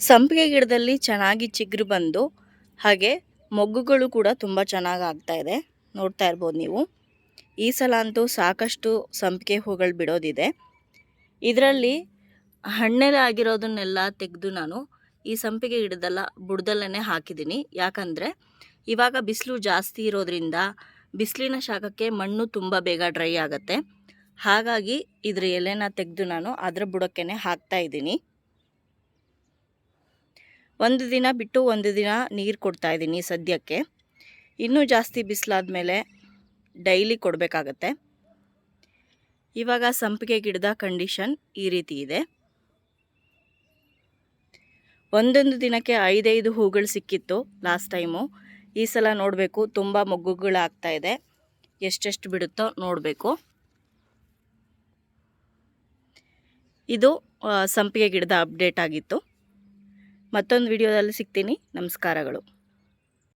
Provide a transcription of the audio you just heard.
ಸಂಪಿಗೆ ಗಿಡದಲ್ಲಿ ಚೆನ್ನಾಗಿ ಚಿಗುರು ಬಂದು ಹಾಗೆ ಮೊಗ್ಗುಗಳು ಕೂಡ ತುಂಬ ಚೆನ್ನಾಗಿ ಆಗ್ತಾ ಇದೆ. ನೋಡ್ತಾ ಇರ್ಬೋದು ನೀವು. ಈ ಸಲ ಅಂತೂ ಸಾಕಷ್ಟು ಸಂಪಿಗೆ ಹೂಗಳು ಬಿಡೋದಿದೆ. ಇದರಲ್ಲಿ ಹಣ್ಣೆಲ್ಲ ಆಗಿರೋದನ್ನೆಲ್ಲ ತೆಗೆದು ನಾನು ಈ ಸಂಪಿಗೆ ಗಿಡದೆಲ್ಲ ಬುಡದಲ್ಲೇ ಹಾಕಿದ್ದೀನಿ. ಯಾಕಂದರೆ ಇವಾಗ ಬಿಸಿಲು ಜಾಸ್ತಿ ಇರೋದ್ರಿಂದ ಬಿಸಿಲಿನ ಶಾಖಕ್ಕೆ ಮಣ್ಣು ತುಂಬ ಬೇಗ ಡ್ರೈ ಆಗುತ್ತೆ. ಹಾಗಾಗಿ ಇದ್ರ ಎಲೆನ ತೆಗೆದು ನಾನು ಅದರ ಬುಡಕ್ಕೇ ಹಾಕ್ತಾ ಇದ್ದೀನಿ. ಒಂದು ದಿನ ಬಿಟ್ಟು ಒಂದು ದಿನ ನೀರು ಕೊಡ್ತಾ ಇದ್ದೀನಿ ಸದ್ಯಕ್ಕೆ. ಇನ್ನೂ ಜಾಸ್ತಿ ಬಿಸಿಲಾದ ಮೇಲೆ ಡೈಲಿ ಕೊಡಬೇಕಾಗತ್ತೆ. ಇವಾಗ ಸಂಪಿಗೆ ಗಿಡದ ಕಂಡೀಷನ್ ಈ ರೀತಿ ಇದೆ. ಒಂದೊಂದು ದಿನಕ್ಕೆ ಐದೈದು ಹೂಗಳು ಸಿಕ್ಕಿತ್ತು ಲಾಸ್ಟ್ ಟೈಮು. ಈ ಸಲ ನೋಡಬೇಕು, ತುಂಬ ಮೊಗ್ಗುಗಳಾಗ್ತಾ ಇದೆ. ಎಷ್ಟೆಷ್ಟು ಬಿಡುತ್ತೋ ನೋಡಬೇಕು. ಇದು ಸಂಪಿಗೆ ಗಿಡದ ಅಪ್ಡೇಟ್ ಆಗಿತ್ತು. ಮತ್ತೊಂದು ವಿಡಿಯೋದಲ್ಲಿ ಸಿಗ್ತೀನಿ. ನಮಸ್ಕಾರಗಳು.